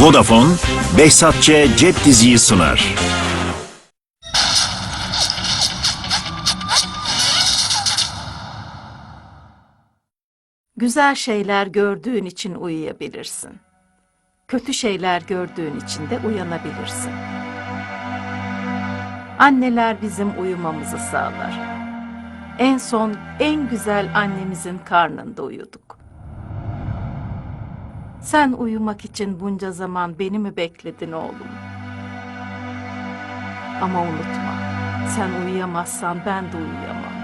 Vodafone, Behzatçe Cep Diziyi sunar. Güzel şeyler gördüğün için uyuyabilirsin. Kötü şeyler gördüğün için de uyanabilirsin. Anneler bizim uyumamızı sağlar. En son en güzel annemizin karnında uyuduk. Sen uyumak için bunca zaman beni mi bekledin oğlum? Ama unutma, sen uyuyamazsan ben de uyuyamam.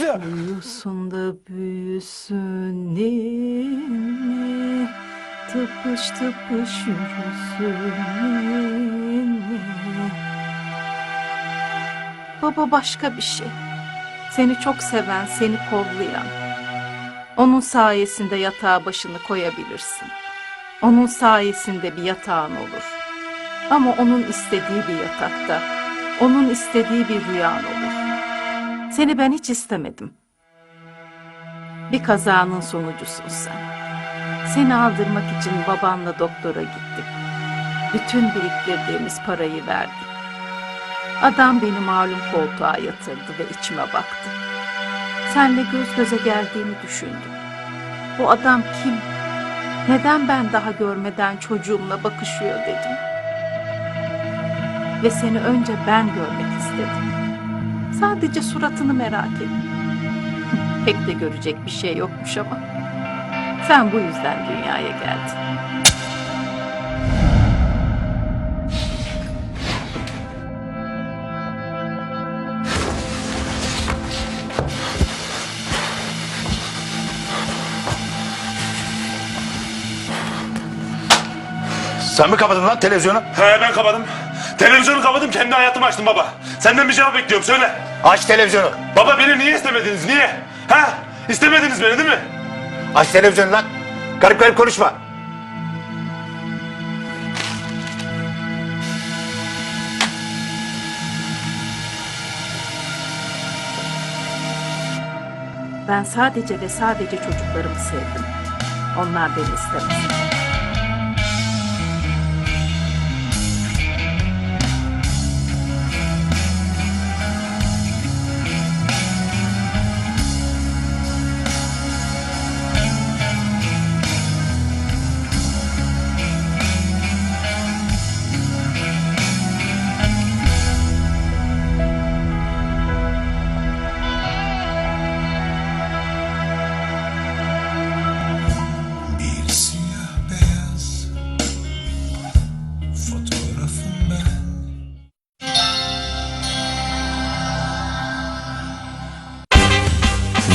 Uyusun da büyüsün ninni Tıpış tıpış yürüsün ninni Baba başka bir şey. Seni çok seven, seni kollayan. Onun sayesinde yatağa başını koyabilirsin. Onun sayesinde bir yatağın olur. Ama onun istediği bir yatakta, onun istediği bir rüyan olur. Seni ben hiç istemedim. Bir kazanın sonucusun sen. Seni aldırmak için babanla doktora gittik. Bütün biriktirdiğimiz parayı verdik. Adam beni malum koltuğa yatırdı ve içime baktı. Senle göz göze geldiğimi düşündüm. Bu adam kim? Neden ben daha görmeden çocuğumla bakışıyor dedim. Ve seni önce ben görmek istedim. Sadece suratını merak ettim. Pek de görecek bir şey yokmuş ama. Sen bu yüzden dünyaya geldin. Sen mi kapadın lan televizyonu? He ben kapadım. Televizyonu kapadım kendi hayatımı açtım baba. Senden bir cevap bekliyorum söyle. Aç televizyonu. Baba beni niye istemediniz niye? Ha? İstemediniz beni değil mi? Aç televizyonu lan. Garip garip konuşma. Ben sadece ve sadece çocuklarımı sevdim. Onlar beni istemez.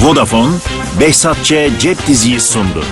Vodafone, Behzatçe Cep Diziyi sundu.